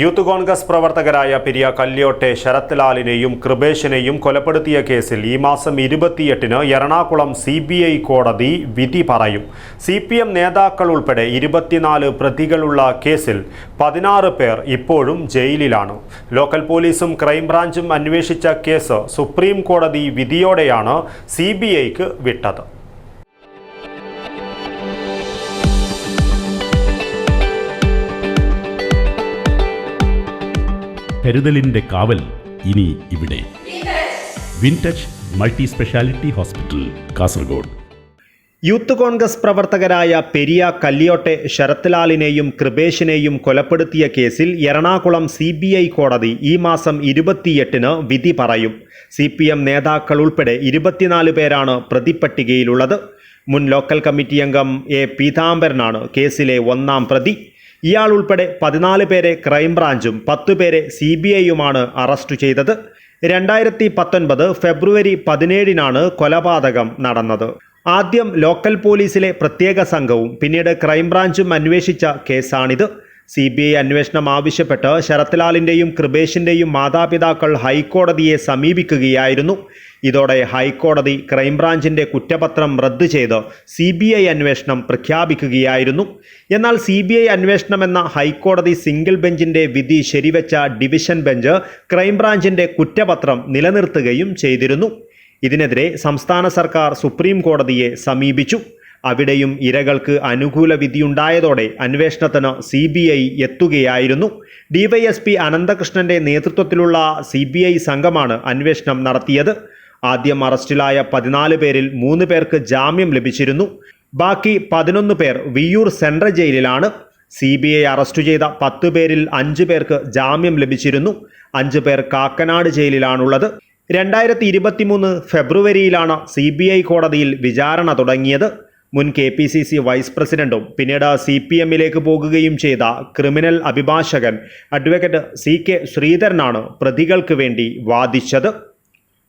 Youth Congress പ്രവർത്തകരായ പെരിയ കല്യോട്ടെ ശരത് ലാലിനെയും കൃപേഷിനെയും കൊലപ്പെടുത്തിയ കേസിൽ ഈ മാസം ഇരുപത്തിയെട്ടിന് എറണാകുളം സി ബി ഐ കോടതി വിധി പറയും. സി പി എം നേതാക്കൾ ഉൾപ്പെടെ ഇരുപത്തിനാല് പ്രതികളുള്ള കേസിൽ പതിനാറ് പേർ ഇപ്പോഴും ജയിലിലാണ്. ലോക്കൽ പോലീസും ക്രൈംബ്രാഞ്ചും അന്വേഷിച്ച കേസ് സുപ്രീം കോടതി വിധിയോടെയാണ് സി ബി ഐക്ക് വിട്ടത്. കരുതലിന്റെ കാവൽ ഇനി ഇവിടെ. Wintouch multi speciality hospital Kasaragod. Youth Congress പ്രവർത്തകരായ പെരിയ കല്ലിയോട്ടെ ശരത്ലാലിനെയും കൃപേഷിനെയും കൊലപ്പെടുത്തിയ കേസിൽ എറണാകുളം സി ബി ഐ കോടതി ഈ മാസം ഇരുപത്തിയെട്ടിന് വിധി പറയും. സി പി എം നേതാക്കൾ ഉൾപ്പെടെ ഇരുപത്തിനാല് പേരാണ് പ്രതിപ്പട്ടികയിലുള്ളത്. മുൻ ലോക്കൽ കമ്മിറ്റി അംഗം എ പീതാംബരനാണ് കേസിലെ ഒന്നാം പ്രതി. ഇയാൾ ഉൾപ്പെടെ പതിനാല് പേരെ ക്രൈംബ്രാഞ്ചും പത്തു പേരെ സി ബി ഐയുമാണ് അറസ്റ്റ് ചെയ്തത്. രണ്ടായിരത്തി പത്തൊൻപത് ഫെബ്രുവരി പതിനേഴിനാണ് കൊലപാതകം നടന്നത്. ആദ്യം ലോക്കൽ പോലീസിലെ പ്രത്യേക സംഘവും പിന്നീട് ക്രൈംബ്രാഞ്ചും അന്വേഷിച്ച കേസാണിത്. സി ബി ഐ അന്വേഷണം ആവശ്യപ്പെട്ട് ശരത്ലാലിന്റെയും കൃപേഷിന്റെയും മാതാപിതാക്കൾ ഹൈക്കോടതിയെ സമീപിക്കുകയായിരുന്നു. ഇതോടെ ഹൈക്കോടതി ക്രൈംബ്രാഞ്ചിന്റെ കുറ്റപത്രം റദ്ദ് ചെയ്ത് സി ബി ഐ അന്വേഷണം പ്രഖ്യാപിക്കുകയായിരുന്നു. എന്നാൽ സി ബി ഐ അന്വേഷണം എന്ന ഹൈക്കോടതി സിംഗിൾ ബെഞ്ചിന്റെ വിധി ശരിവെച്ച ഡിവിഷൻ ബെഞ്ച് ക്രൈംബ്രാഞ്ചിന്റെ കുറ്റപത്രം നിലനിർത്തുകയും ചെയ്തിരുന്നു. ഇതിനെതിരെ സംസ്ഥാന സർക്കാർ സുപ്രീം കോടതിയെ സമീപിച്ചു. അവിടെയും ഇരകൾക്ക് അനുകൂല വിധിയുണ്ടായതോടെ അന്വേഷണത്തിന് സി ബി ഐ എത്തുകയായിരുന്നു. ഡിവൈഎസ്പി അനന്തകൃഷ്ണന്റെ നേതൃത്വത്തിലുള്ള സി ബി ഐ സംഘമാണ് അന്വേഷണം നടത്തിയത്. ആദ്യം അറസ്റ്റിലായ പതിനാല് പേരിൽ മൂന്ന് പേർക്ക് ജാമ്യം ലഭിച്ചിരുന്നു. ബാക്കി പതിനൊന്ന് പേർ വിയൂർ സെൻട്രൽ ജയിലിലാണ്. സി ബി ഐ അറസ്റ്റ് ചെയ്ത പത്ത് പേരിൽ അഞ്ച് പേർക്ക് ജാമ്യം ലഭിച്ചിരുന്നു. അഞ്ച് പേർ കാക്കനാട് ജയിലിലാണുള്ളത്. രണ്ടായിരത്തി ഇരുപത്തിമൂന്ന് ഫെബ്രുവരിയിലാണ് സി ബി ഐ കോടതിയിൽ വിചാരണ തുടങ്ങിയത്. മുൻ K P C C vice പ്രസിഡന്റും പിന്നീട് സി പി എമ്മിലേക്ക് പോകുകയും ചെയ്ത ക്രിമിനൽ അഭിഭാഷകൻ അഡ്വക്കേറ്റ് സി കെ ശ്രീധരനാണ് പ്രതികൾക്ക് വേണ്ടി വാദിച്ചത്.